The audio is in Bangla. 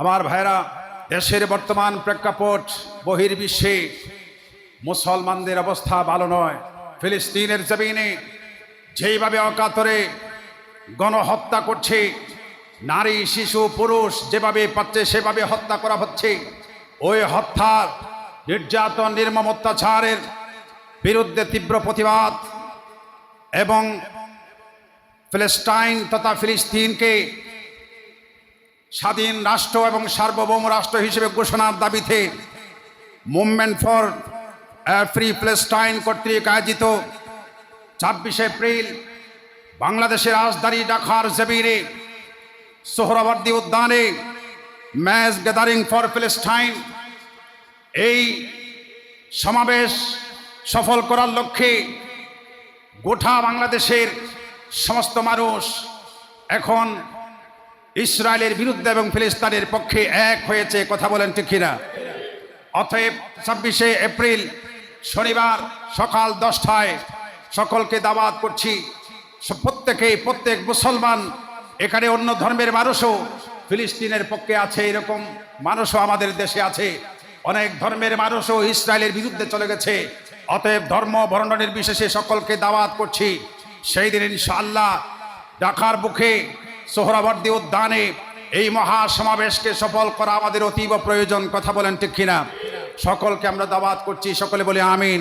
আমার ভাইরা দেশের বর্তমান প্রেক্ষাপট বহির্বিশ্বে মুসলমানদের অবস্থা ভালো নয়। ফিলিস্তিনের জমিনে যেইভাবে অকাতরে গণহত্যা করছে, নারী, শিশু, পুরুষ যেভাবে পাচ্ছে, সেভাবে হত্যা করা হচ্ছে, ওই হত্যার নির্যাতন, নির্মম অত্যাচারের বিরুদ্ধে তীব্র প্রতিবাদ এবং ফিলিস্টাইন তথা ফিলিস্তিনকে স্বাধীন রাষ্ট্র এবং সার্বভৌম রাষ্ট্র হিসেবে ঘোষণার দাবিতে মুভমেন্ট ফর ফ্রি প্লেস্টাইন কর্তৃক আয়োজিত ছাব্বিশে এপ্রিল বাংলাদেশের রাজধানী ঢাকার জমিনে সোহরাবর্দী উদ্যানে ম্যাচ গ্যাদারিং ফর প্লেস্টাইন। এই সমাবেশ সফল করার লক্ষ্যে গোটা বাংলাদেশের সমস্ত মানুষ এখন ইসরায়েলের বিরুদ্ধে এবং ফিলিস্তানের পক্ষে এক হয়েছে, কথা বলেন ঠিক কিনা? অতএব ছাব্বিশে এপ্রিল শনিবার সকাল দশটায় সকলকে দাওয়াত করছি। প্রত্যেকেই, প্রত্যেক মুসলমান, এখানে অন্য ধর্মের মানুষও ফিলিস্তিনের পক্ষে আছে, এরকম মানুষও আমাদের দেশে আছে। অনেক ধর্মের মানুষও ইসরায়েলের বিরুদ্ধে চলে গেছে। অতএব ধর্ম বর্ণ নির্বিশেষে সকলকে দাওয়াত করছি। সেই দিন ইনশাআল্লাহ ঢাকার বুকে সোহরাবর্দী উদ্যানে এই মহা সমাবেশকে সফল করা আমাদের অতীব প্রয়োজন, কথা বলেন ঠিক কিনা? সকলকে আমরা দাবাত করছি, সকলে বলি আমিন।